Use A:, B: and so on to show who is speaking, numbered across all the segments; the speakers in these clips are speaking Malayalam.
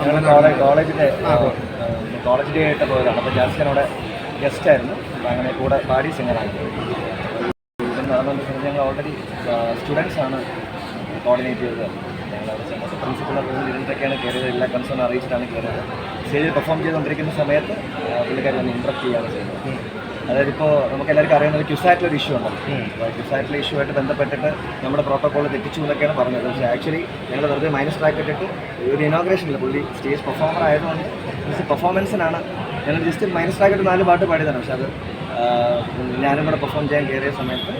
A: ഞങ്ങൾ കോളേജ് കോളേജിന്റെ കോളേജ് ഡേ ആയിട്ട് പോയതാണ്. അപ്പോൾ അവിടെ ഗസ്റ്റ് ആയിരുന്നു. അങ്ങനെ കൂടെ പാടി സിംഗറാണ് ഇവിടുന്ന് അതുകൊണ്ട് തന്നെ ഞങ്ങൾ ഓൾറെഡി സ്റ്റുഡൻസ് ആണ് കോർഡിനേറ്റ് ചെയ്തത്. ഞങ്ങൾ പ്രിൻസിപ്പൾ ഇരുന്നിട്ടൊക്കെയാണ് കയറിയത്. എല്ലാ കൺസേൺ അറിയിച്ചിട്ടാണ് കയറിയത്. സ്റ്റേജിൽ പെർഫോം ചെയ്തുകൊണ്ടിരിക്കുന്ന സമയത്ത് പുള്ളിക്കാർ വന്ന് ഇൻട്രപ്റ്റ് ചെയ്യുകയാണ് ചെയ്യുന്നത്. അതായത് ഇപ്പോൾ നമുക്ക് എല്ലാവർക്കും അറിയുന്നത് ഒരു ക്യുസാറ്റിലൊരു ഇഷ്യൂ ഉണ്ട്. ക്യുസാറ്റിലെ ഇഷ്യൂ ആയിട്ട് ബന്ധപ്പെട്ടിട്ട് നമ്മുടെ പ്രോട്ടോകോൾ തെറ്റിച്ചു എന്നൊക്കെയാണ് പറഞ്ഞത്. പക്ഷേ ആക്ച്വലി ഞങ്ങൾ വെറുതെ മൈനസ് ട്രാക്ക് ഇട്ടിട്ട് ഒരു ഇനോഗ്രേഷനിൽ പുള്ളി സ്റ്റേജ് പെർഫോമർ ആയതുകൊണ്ട് ജസ്റ്റ് പെർഫോമൻസിനാണ് ഞങ്ങൾ ജസ്റ്റ് മൈനസ് ട്രാക്ക് ഇട്ട് നാല് പാട്ട് പാടിയതാണ്. പക്ഷേ അത് ഞാനും കൂടെ പെർഫോം ചെയ്യാൻ കയറിയ സമയത്ത്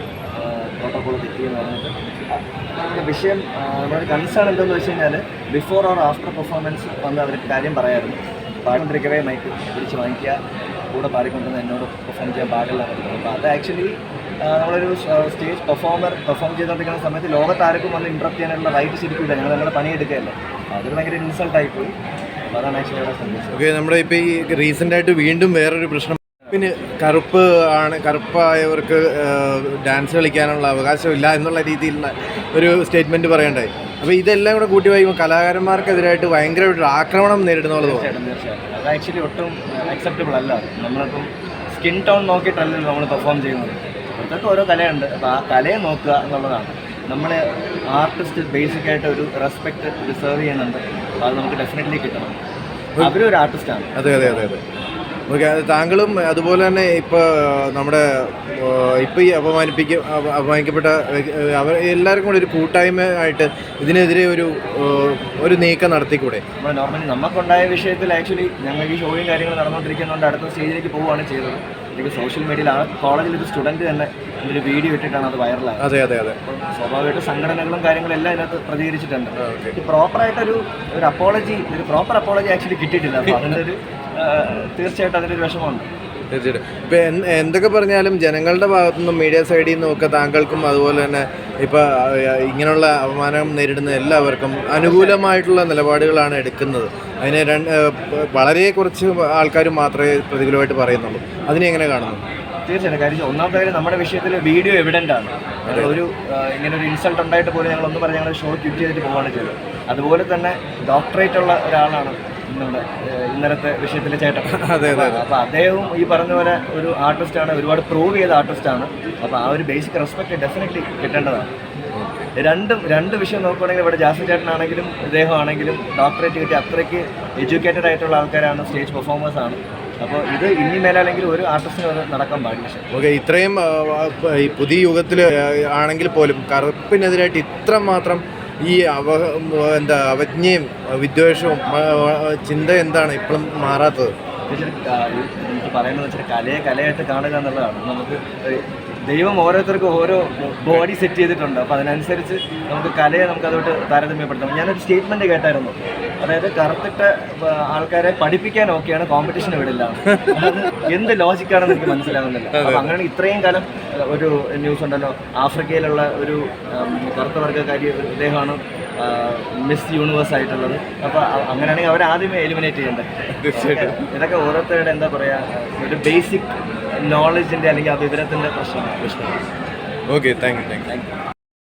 A: പ്രോട്ടോകോൾ തെറ്റിയെന്ന് പറഞ്ഞിട്ട്. വിഷയം നമ്മുടെ കൺസേൺ എന്തെന്ന് വെച്ച് കഴിഞ്ഞാൽ ബിഫോർ ഓർ ആഫ്റ്റർ പെർഫോമൻസ് വന്ന് അവർക്ക് കാര്യം പറയാറുണ്ട്. പാടിക്കൊണ്ടിരിക്കവേ മൈക്ക് പിടിച്ച് വാങ്ങിക്കുക കൂടെ പാടിക്കൊണ്ടുവന്ന് എന്നോട് പെർഫോം ചെയ്യാൻ പാടില്ല അപ്പോൾ അത് ആക്ച്വലി നമ്മളൊരു സ്റ്റേജ് പെർഫോമർ പെർഫോം ചെയ്തുകൊണ്ടിരിക്കുന്ന സമയത്ത് ലോകത്ത് ആർക്കും വന്ന് ഇൻട്രപ്റ്റ് ചെയ്യാനുള്ള റൈറ്റ് ശരിക്കില്ല ഞങ്ങൾ നമ്മുടെ പണിയെടുക്കുകയല്ലേ അതൊരു ഭയങ്കര ഇൻസൾട്ടായിപ്പോയി അതാണ് ആക്ച്വലി അവിടെ
B: ഓക്കെ നമ്മുടെ ഇപ്പോൾ ഈ റീസെന്റ് ആയിട്ട് വീണ്ടും വേറൊരു പ്രശ്നം പിന്നെ കറുപ്പ് ആണ് കറുപ്പായവർക്ക് ഡാൻസ് കളിക്കാനുള്ള അവകാശമില്ല എന്നുള്ള രീതിയിലുള്ള ഒരു സ്റ്റേറ്റ്മെന്റ് പറയണ്ടായി. അപ്പോൾ ഇതെല്ലാം കൂടെ കൂട്ടി വായിക്കുമ്പോൾ കലാകാരന്മാർക്കെതിരായിട്ട് ഭയങ്കര ഒരു ആക്രമണം
A: തീർച്ചയായിട്ടും അത് ആക്ച്വലി ഒട്ടും അക്സെപ്റ്റബിൾ അല്ല. നമ്മളിപ്പം സ്കിൻ ടോൺ നോക്കിയിട്ടല്ലല്ലോ നമ്മൾ പെർഫോം ചെയ്യുന്നത്. അതൊക്കെ ഓരോ കലയുണ്ട്. അപ്പോൾ ആ കലയെ നോക്കുക എന്നുള്ളതാണ്. നമ്മൾ ആർട്ടിസ്റ്റ് ബേസിക് ആയിട്ട് ഒരു റെസ്പെക്റ്റ് ഡിസേർവ് ചെയ്യുന്നുണ്ട്. അത് നമുക്ക് ഡെഫിനറ്റ്ലി കിട്ടണം. അവരും ഒരു ആർട്ടിസ്റ്റാണ്
B: അതെ അതെ അതെ അത്. താങ്കളും അതുപോലെ തന്നെ ഇപ്പോൾ നമ്മുടെ ഇപ്പോൾ ഈ അപമാനിപ്പിക്ക അപമാനിക്കപ്പെട്ട അവർ എല്ലാവർക്കും കൂടി ഒരു കൂട്ടായ്മ ആയിട്ട് ഇതിനെതിരെ ഒരു ഒരു നീക്കം നടത്തിക്കൂടെ?
A: നോർമലി നമുക്കുണ്ടായ വിഷയത്തിൽ ആക്ച്വലി ഞങ്ങൾ ഈ ഷോയും കാര്യങ്ങൾ നടന്നുകൊണ്ടിരിക്കുന്നതുകൊണ്ട് അടുത്ത സ്റ്റേജിലേക്ക് പോവുകയാണ് ചെയ്തത്. എനിക്ക് സോഷ്യൽ മീഡിയയിൽ ആ കോളേജിൽ ഒരു സ്റ്റുഡന്റ് തന്നെ ഒരു വീഡിയോ ഇട്ടിട്ടാണ് അത് വൈറലായത്.
B: അതെ അതെ അതെ.
A: സ്വാഭാവികമായിട്ട് സംഘടനകളും കാര്യങ്ങളും എല്ലാം ഇതിനകത്ത് പ്രതികരിച്ചിട്ടുണ്ട്. പ്രോപ്പറായിട്ടൊരു ഒരു അപ്പോളജി ഒരു പ്രോപ്പർ അപ്പോളജി ആക്ച്വലി കിട്ടിയിട്ടില്ല. അപ്പോൾ അതിന്റെ ഒരു തീർച്ചയായിട്ടും അതിന്റെ ഒരു വിഷമമുണ്ട്.
B: തീർച്ചയായിട്ടും. ഇപ്പം എന്തൊക്കെ പറഞ്ഞാലും ജനങ്ങളുടെ ഭാഗത്തുനിന്നും മീഡിയ സൈഡിൽ നിന്നും ഒക്കെ താങ്കൾക്കും അതുപോലെ തന്നെ ഇപ്പം ഇങ്ങനെയുള്ള അപമാനം നേരിടുന്ന എല്ലാവർക്കും അനുകൂലമായിട്ടുള്ള നിലപാടുകളാണ് എടുക്കുന്നത്. അതിന് രണ്ട് വളരെ കുറച്ച് ആൾക്കാർ മാത്രമേ പ്രതികൂലമായിട്ട് പറയുന്നുള്ളൂ. അതിനെ എങ്ങനെ കാണുന്നു?
A: തീർച്ചയായിട്ടും. കാര്യം ഒന്നാമത്തെ കാര്യം നമ്മുടെ വിഷയത്തിൽ വീഡിയോ എവിഡന്റ് ആണ്. ഒരു ഇങ്ങനെ ഒരു ഇൻസൾട്ട് ഉണ്ടായിട്ട് പോലും ഞങ്ങൾ ഒന്ന് പറഞ്ഞ് ഞങ്ങൾ ഷോ ക്വിറ്റ് ചെയ്തിട്ട് പോവുകയാണ് ചെയ്തത്. അതുപോലെ തന്നെ ഡോക്ടറേറ്റ് ഉള്ള ഒരാളാണ് നമ്മുടെ ഇന്നലത്തെ വിഷയത്തിലെ ചേട്ടൻ.
B: അതെ അതെ അതെ.
A: അപ്പോൾ അദ്ദേഹവും ഈ പറഞ്ഞ പോലെ ഒരു ആർട്ടിസ്റ്റ് ആണ് ഒരുപാട് പ്രൂവ് ചെയ്ത ആർട്ടിസ്റ്റ് ആണ്. അപ്പോൾ ആ ഒരു ബേസിക് റെസ്പെക്ട് ഡെഫിനറ്റ്ലി കിട്ടേണ്ടതാണ്. രണ്ടും രണ്ട് വിഷയം നോക്കുകയാണെങ്കിൽ ഇവിടെ ജാസി ചേട്ടനാണെങ്കിലും ഇദ്ദേഹം ആണെങ്കിലും ഡോക്ടറേറ്റ് കിട്ടി അത്രയ്ക്ക് എഡ്യൂക്കേറ്റഡ് ആയിട്ടുള്ള ആൾക്കാരാണ് സ്റ്റേജ് പെർഫോമേഴ്സ് ആണ്. അപ്പോൾ ഇത് ഇനി മേലാണെങ്കിൽ ഒരു ആർട്ടിസ്റ്റിനും അത് നടക്കാൻ പാടില്ല.
B: ഓക്കെ ഇത്രയും ഈ പുതിയ യുഗത്തിൽ ആണെങ്കിൽ പോലും കറുപ്പിനെതിരായിട്ട് ഇത്ര മാത്രം ഈ അവ എന്താ അവജ്ഞയും വിദ്വേഷവും ചിന്ത എന്താണ് ഇപ്പോഴും മാറാത്തത്?
A: പറയുന്നത് കലയെ കലയായിട്ട് കാണുക എന്നുള്ളതാണ്. നമുക്ക് ദൈവം ഓരോരുത്തർക്കും ഓരോ ബോഡി സെറ്റ് ചെയ്തിട്ടുണ്ട്. അപ്പോൾ അതിനനുസരിച്ച് നമുക്ക് കലയെ നമുക്ക് അതോട്ട് താരതമ്യപ്പെടുത്താം. ഞാനൊരു സ്റ്റേറ്റ്മെന്റ് കേട്ടായിരുന്നു. അതായത് കറുത്തിട്ട ആൾക്കാരെ പഠിപ്പിക്കാൻ ഓക്കെയാണ് കോമ്പറ്റീഷൻ വിടില്ല എന്ത് ലോജിക്കാണെന്ന് എനിക്ക് മനസ്സിലാകുന്നില്ല അങ്ങനെ ഇത്രയും കാലം ഒരു ന്യൂസ് ഉണ്ടല്ലോ. ആഫ്രിക്കയിലുള്ള ഒരു കറുത്ത വർഗക്കാരി ഒരു ഇദ്ദേഹമാണ് മിസ് യൂണിവേഴ്സ് ആയിട്ടുള്ളത്. അപ്പോൾ അങ്ങനെയാണെങ്കിൽ അവർ ആദ്യമേ എലിമിനേറ്റ് ചെയ്യേണ്ടത് തീർച്ചയായിട്ടും. ഇതൊക്കെ ഓരോരുത്തരുടെ എന്താ പറയുക ഒരു ബേസിക് നോളജിന്റെ അല്ലെങ്കിൽ ആ വിവരത്തിന്റെ പ്രശ്നമാണ്.
B: Okay thank you thank you
A: thank you